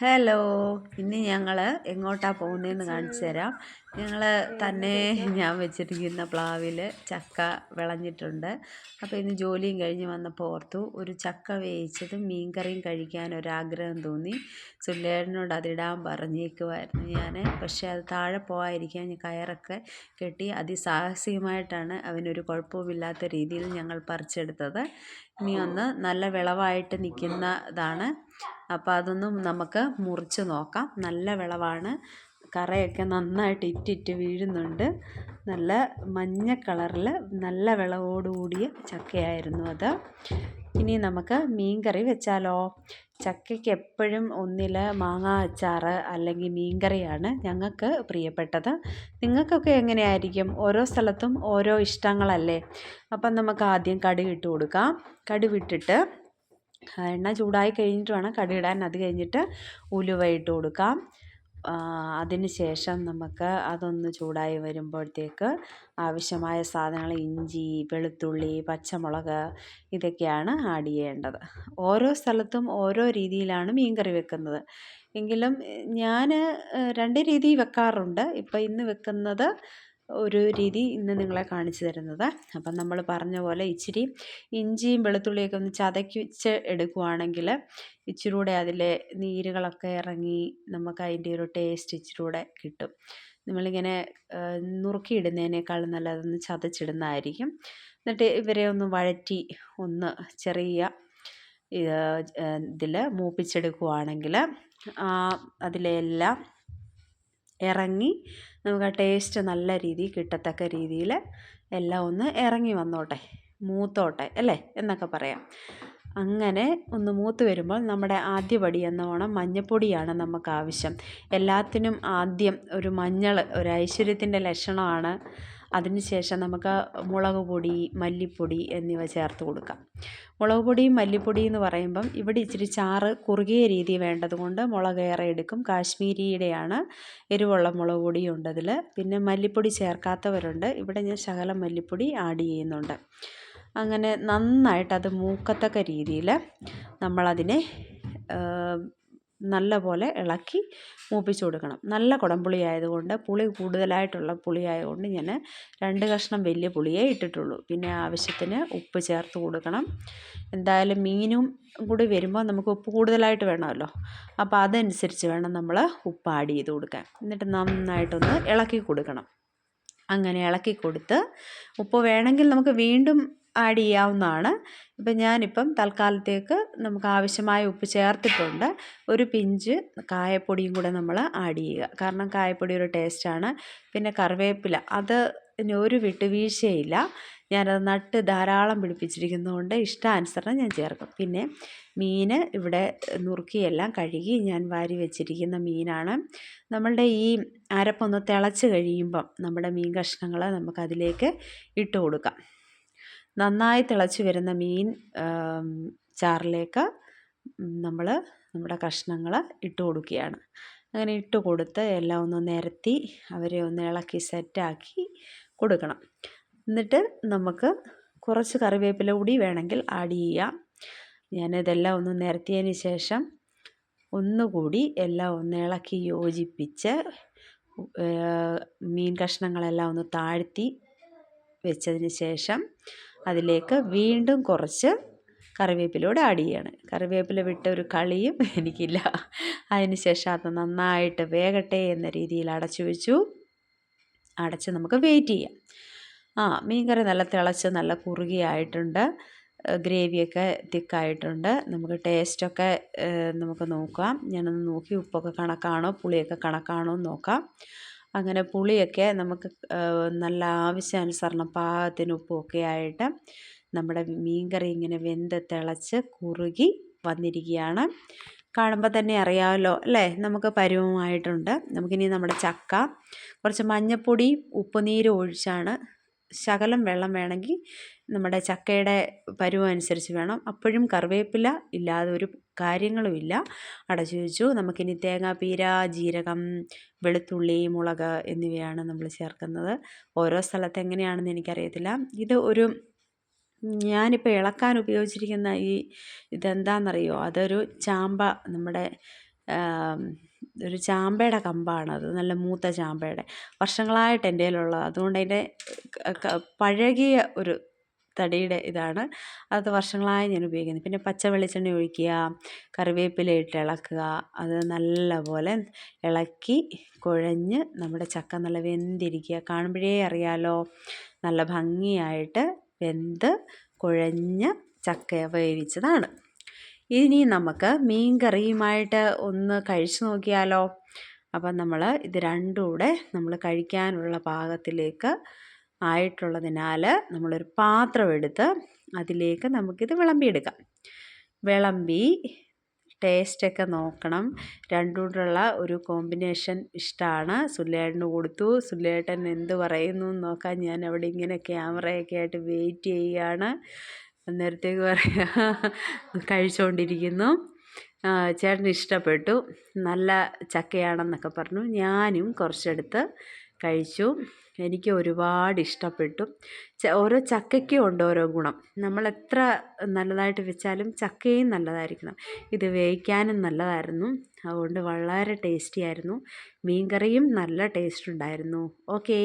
Hello ഇന്ന് ഞങ്ങൾ എങ്ങോട്ടാണ് പോകുന്നതെന്ന് കാണിച്ചു തരാം. ഞങ്ങൾ തന്നെ ഞാൻ വെച്ചിരിക്കുന്ന പ്ലാവിൽ ചക്ക വിളഞ്ഞിട്ടുണ്ട്. അപ്പോൾ ഇന്ന് ജോലിയും കഴിഞ്ഞ് വന്നപ്പോൾ ഓർത്തു ഒരു ചക്ക വേവിച്ചതും മീൻകറിയും കഴിക്കാൻ ഒരാഗ്രഹം തോന്നി. സുല്ലേടനോട് അതിടാൻ പറഞ്ഞേക്കുമായിരുന്നു ഞാൻ പക്ഷേ അത് താഴെ പോകാതിരിക്കാൻ കയറൊക്കെ കെട്ടി അതിസാഹസികമായിട്ടാണ് അവനൊരു കുഴപ്പവുമില്ലാത്ത രീതിയിൽ ഞങ്ങൾ പറിച്ചെടുത്തത്. ഇനി ഒന്ന് നല്ല വിളവായിട്ട് നിൽക്കുന്നതാണ് അപ്പോൾ അതൊന്നും നമുക്ക് മുറിച്ച് നോക്കാം. നല്ല വിളവാണ്. കറയൊക്കെ നന്നായിട്ട് ഇറ്റിറ്റ് വീഴുന്നുണ്ട്. നല്ല മഞ്ഞ കളറിൽ നല്ല വിളവോടുകൂടിയ ചക്കയായിരുന്നു അത്. ഇനി നമുക്ക് മീൻകറി വെച്ചാലോ? ചക്കയ്ക്ക് എപ്പോഴും ഒന്നിൽ മാങ്ങ അച്ചാർ അല്ലെങ്കിൽ മീൻകറിയാണ് ഞങ്ങൾക്ക് പ്രിയപ്പെട്ടത്. നിങ്ങൾക്കൊക്കെ എങ്ങനെയായിരിക്കും? ഓരോ സ്ഥലത്തും ഓരോ ഇഷ്ടങ്ങളല്ലേ? അപ്പം നമുക്ക് ആദ്യം കടുക് കൊടുക്കാം. കടുവിട്ടിട്ട് എണ്ണ ചൂടായി കഴിഞ്ഞിട്ട് വേണം കടുകിടാൻ. അത് കഴിഞ്ഞിട്ട് ഉലുവ ഇട്ട് കൊടുക്കാം. അതിന് ശേഷം നമുക്ക് അതൊന്ന് ചൂടായി വരുമ്പോഴത്തേക്ക് ആവശ്യമായ സാധനങ്ങൾ ഇഞ്ചി വെളുത്തുള്ളി പച്ചമുളക് ഇതൊക്കെയാണ് ആഡ് ചെയ്യേണ്ടത്. ഓരോ സ്ഥലത്തും ഓരോ രീതിയിലാണ് മീൻ കറി വെക്കുന്നത്. എങ്കിലും ഞാൻ രണ്ട് രീതി വെക്കാറുണ്ട്. ഇപ്പം ഇന്ന് വെക്കുന്നത് ഒരു രീതി ഇന്ന് നിങ്ങളെ കാണിച്ചു തരുന്നത്. അപ്പം നമ്മൾ പറഞ്ഞ പോലെ ഇച്ചിരി ഇഞ്ചിയും വെളുത്തുള്ളിയൊക്കെ ഒന്ന് ചതക്കിച്ച് എടുക്കുവാണെങ്കിൽ ഇച്ചിരി കൂടെ അതിലെ നീരുകളൊക്കെ ഇറങ്ങി നമുക്ക് അതിന്റെ ഒരു ടേസ്റ്റ് ഇച്ചിരി കൂടെ കിട്ടും. നമ്മളിങ്ങനെ നുറുക്കിയിടുന്നതിനേക്കാൾ നല്ലതൊന്ന് ചതച്ചിടുന്നതായിരിക്കും. എന്നിട്ട് ഇവരെ ഒന്ന് വഴറ്റി ഒന്ന് ചെറിയ ഇതിൽ മൂപ്പിച്ചെടുക്കുവാണെങ്കിൽ അതിലെല്ലാം ഇറങ്ങി നമുക്ക് ആ ടേസ്റ്റ് നല്ല രീതിയിൽ കിട്ടത്തക്ക രീതിയിൽ എല്ലാം ഒന്ന് ഇറങ്ങി വന്നോട്ടെ മൂത്തോട്ടെ അല്ലേ? എന്നൊക്കെ പറയാം. അങ്ങനെ ഒന്ന് മൂത്ത് വരുമ്പോൾ നമ്മുടെ ആദ്യപടി എന്നോണം മഞ്ഞപ്പൊടിയാണ് നമുക്ക് ആവശ്യം. എല്ലാത്തിനും ആദ്യം ഒരു മഞ്ഞൾ ഒരു ഐശ്വര്യത്തിന്റെ ലക്ഷണമാണ് അതിനുശേഷം നമുക്ക് മുളക് പൊടി മല്ലിപ്പൊടി എന്നിവ ചേർത്ത് കൊടുക്കാം. മുളക് പൊടിയും മല്ലിപ്പൊടി എന്ന് പറയുമ്പം ഇവിടെ ഇച്ചിരി ചാറ് കുറുകിയ രീതി വേണ്ടതുകൊണ്ട് മുളക് ഏറെ എടുക്കും. കാശ്മീരിയുടെയാണ് എരിവുള്ള മുളക് പൊടിയുണ്ട് അതിൽ പിന്നെ മല്ലിപ്പൊടി ചേർക്കാത്തവരുണ്ട്. ഇവിടെ ഞാൻ ശകലം മല്ലിപ്പൊടി ആഡ് ചെയ്യുന്നുണ്ട്. അങ്ങനെ നന്നായിട്ട് അത് മൂക്കത്തക്ക രീതിയിൽ നമ്മളതിനെ നല്ല പോലെ ഇളക്കി മൂപ്പിച്ച് കൊടുക്കണം. നല്ല കുടംപുളി ആയതുകൊണ്ട് പുളി കൂടുതലായിട്ടുള്ള പുളി ആയതുകൊണ്ട് ഞാൻ രണ്ട് കഷ്ണം വലിയ പുളിയേ ഇട്ടിട്ടുള്ളൂ. പിന്നെ ആവശ്യത്തിന് ഉപ്പ് ചേർത്ത് കൊടുക്കണം. എന്തായാലും മീനും കൂടി വരുമ്പോൾ നമുക്ക് ഉപ്പ് കൂടുതലായിട്ട് വേണമല്ലോ. അപ്പോൾ അതനുസരിച്ച് വേണം നമ്മൾ ഉപ്പ് ആഡ് ചെയ്ത് കൊടുക്കാൻ. എന്നിട്ട് നന്നായിട്ടൊന്ന് ഇളക്കി കൊടുക്കണം. അങ്ങനെ ഇളക്കി കൊടുത്ത് ഉപ്പ് വേണമെങ്കിൽ നമുക്ക് വീണ്ടും ആഡ് ചെയ്യാവുന്നതാണ്. ഇപ്പം ഞാനിപ്പം തൽക്കാലത്തേക്ക് നമുക്ക് ആവശ്യമായ ഉപ്പ് ചേർത്തിട്ടുണ്ട്. ഒരു പിഞ്ച് കായപ്പൊടിയും കൂടെ നമ്മൾ ആഡ് ചെയ്യുക. കാരണം കായപ്പൊടി ഒരു ടേസ്റ്റാണ് പിന്നെ കറിവേപ്പില അത് ഒരു വിട്ടുവീഴ്ചയില്ല ഞാനത് നട്ട് ധാരാളം പിടിപ്പിച്ചിരിക്കുന്നതുകൊണ്ട് ഇഷ്ടാനുസരണം ഞാൻ ചേർക്കും. പിന്നെ മീൻ ഇവിടെ നുറുക്കിയെല്ലാം കഴുകി ഞാൻ വാരി വെച്ചിരിക്കുന്ന മീനാണ്. നമ്മളുടെ ഈ അരപ്പൊന്ന് തിളച്ച് കഴിയുമ്പം നമ്മുടെ മീൻ കഷ്ണങ്ങൾ നമുക്കതിലേക്ക് ഇട്ട് കൊടുക്കാം. നന്നായി തിളച്ച് വരുന്ന മീൻ ചാറിലേക്ക് നമ്മൾ നമ്മുടെ കഷ്ണങ്ങൾ ഇട്ട് കൊടുക്കുകയാണ്. അങ്ങനെ ഇട്ട് കൊടുത്ത് എല്ലാം ഒന്ന് നിരത്തി അവരെ ഒന്ന് ഇളക്കി സെറ്റാക്കി കൊടുക്കണം. എന്നിട്ട് നമുക്ക് കുറച്ച് കറിവേപ്പില കൂടി വേണമെങ്കിൽ ആഡ് ചെയ്യാം. ഞാനിതെല്ലാം ഒന്ന് നിരത്തിയതിന് ശേഷം ഒന്നുകൂടി എല്ലാം ഒന്ന് ഇളക്കി യോജിപ്പിച്ച് മീൻ കഷ്ണങ്ങളെല്ലാം ഒന്ന് താഴ്ത്തി വെച്ചതിന് ശേഷം അതിലേക്ക് വീണ്ടും കുറച്ച് കറിവേപ്പിലൂടെ ആഡ് ചെയ്യാണ്. കറിവേപ്പില വിട്ട ഒരു കളിയും എനിക്കില്ല. അതിന് ശേഷം അത് നന്നായിട്ട് വേകട്ടെ എന്ന രീതിയിൽ അടച്ചു വെച്ചു. അടച്ച് നമുക്ക് വെയിറ്റ് ചെയ്യാം. ആ മീൻകറി നല്ല തിളച്ച് നല്ല കുറുകിയായിട്ടുണ്ട്. ഗ്രേവിയൊക്കെ തിക്കായിട്ടുണ്ട്. നമുക്ക് ടേസ്റ്റൊക്കെ നമുക്ക് നോക്കാം. ഞാനൊന്ന് നോക്കി ഉപ്പൊക്കെ കണക്കാണോ പുളിയൊക്കെ കണക്കാണോ എന്ന് നോക്കാം. അങ്ങനെ പുളിയൊക്കെ നമുക്ക് നല്ല ആവശ്യാനുസരണം പാകത്തിന് ഉപ്പുമൊക്കെ ആയിട്ട് നമ്മുടെ മീൻകറി ഇങ്ങനെ വെന്ത് തിളച്ച് കുറുകി വന്നിരിക്കുകയാണ്. കാണുമ്പോൾ തന്നെ അറിയാമല്ലോ അല്ലേ? നമുക്ക് പരുവമായിട്ടുണ്ട്. നമുക്കിനി നമ്മുടെ ചക്ക കുറച്ച് മഞ്ഞൾപ്പൊടി ഉപ്പുനീരും ഒഴിച്ചാണ് ശകലം വെള്ളം വേണമെങ്കിൽ നമ്മുടെ ചക്കയുടെ പരുവം അനുസരിച്ച് വേണം. അപ്പോഴും കറിവേപ്പില ഇല്ലാതെ ഒരു കാര്യങ്ങളുമില്ല അടച്ചു വെച്ചു. നമുക്കിനി തേങ്ങാപ്പീര ജീരകം വെളുത്തുള്ളി മുളക് എന്നിവയാണ് നമ്മൾ ചേർക്കുന്നത്. ഓരോ സ്ഥലത്ത് എങ്ങനെയാണെന്ന് എനിക്കറിയത്തില്ല. ഇത് ഒരു ഞാനിപ്പോൾ ഇളക്കാൻ ഉപയോഗിച്ചിരിക്കുന്ന ഈ ഇതെന്താണെന്നറിയോ അതൊരു ചാമ്പ നമ്മുടെ ഒരു ചാമ്പയുടെ കമ്പാണത് നല്ല മൂത്ത ചാമ്പയുടെ. വർഷങ്ങളായിട്ട് എന്റെ കയ്യിലുള്ളത് അതുകൊണ്ട് അതിന്റെ പഴകിയ ഒരു തടിയുടെ ഇതാണ്. അത് വർഷങ്ങളായി ഞാൻ ഉപയോഗിക്കുന്നത് പിന്നെ പച്ച വെളിച്ചെണ്ണ ഒഴിക്കുക കറിവേപ്പില ഇട്ട് ഇളക്കുക അത് നല്ലപോലെ ഇളക്കി കുഴഞ്ഞ് നമ്മുടെ ചക്ക നല്ല വെന്തിരിക്കുക. കാണുമ്പോഴേ അറിയാലോ നല്ല ഭംഗിയായിട്ട് വെന്ത് കുഴഞ്ഞ ചക്ക വേവിച്ചതാണ്. ഇനി നമുക്ക് മീൻ കറിയുമായിട്ട് ഒന്ന് കഴിച്ചു നോക്കിയാലോ? അപ്പം നമ്മൾ ഇത് രണ്ടും കൂടെ നമ്മൾ കഴിക്കാനുള്ള പാകത്തിലേക്ക് ആയിട്ടുള്ളതിനാൽ നമ്മളൊരു പാത്രം എടുത്ത് അതിലേക്ക് നമുക്കിത് വിളമ്പിയെടുക്കാം. വിളമ്പി ടേസ്റ്റൊക്കെ നോക്കണം. രണ്ടും ഉള്ള ഒരു കോമ്പിനേഷൻ ഇഷ്ടമാണ് സുല്ലേട്ടന് കൊടുത്തു. സുല്ലേട്ടൻ എന്ത് പറയുന്നു നോക്കാൻ ഞാൻ അവിടെ ഇങ്ങനെ ക്യാമറയൊക്കെ ആയിട്ട് വെയിറ്റ് ചെയ്യുകയാണ്. അന്നേരത്തേക്ക് പറയാ കഴിച്ചുകൊണ്ടിരിക്കുന്നു ചേട്ടന് ഇഷ്ടപ്പെട്ടു. നല്ല ചക്കയാണെന്നൊക്കെ പറഞ്ഞു. ഞാനും കുറച്ചെടുത്ത് കഴിച്ചു. എനിക്ക് ഒരുപാട് ഇഷ്ടപ്പെട്ടു. ഓരോ ചക്കയ്ക്കും ഉണ്ട് ഓരോ ഗുണം. നമ്മൾ എത്ര നല്ലതായിട്ട് വെച്ചാലും ചക്കയും നല്ലതായിരിക്കണം. ഇത് വേവിക്കാനും നല്ലതായിരുന്നു. അതുകൊണ്ട് വളരെ ടേസ്റ്റി ആയിരുന്നു. മീൻകറിയും നല്ല ടേസ്റ്റ് ഉണ്ടായിരുന്നു. ഓക്കേ.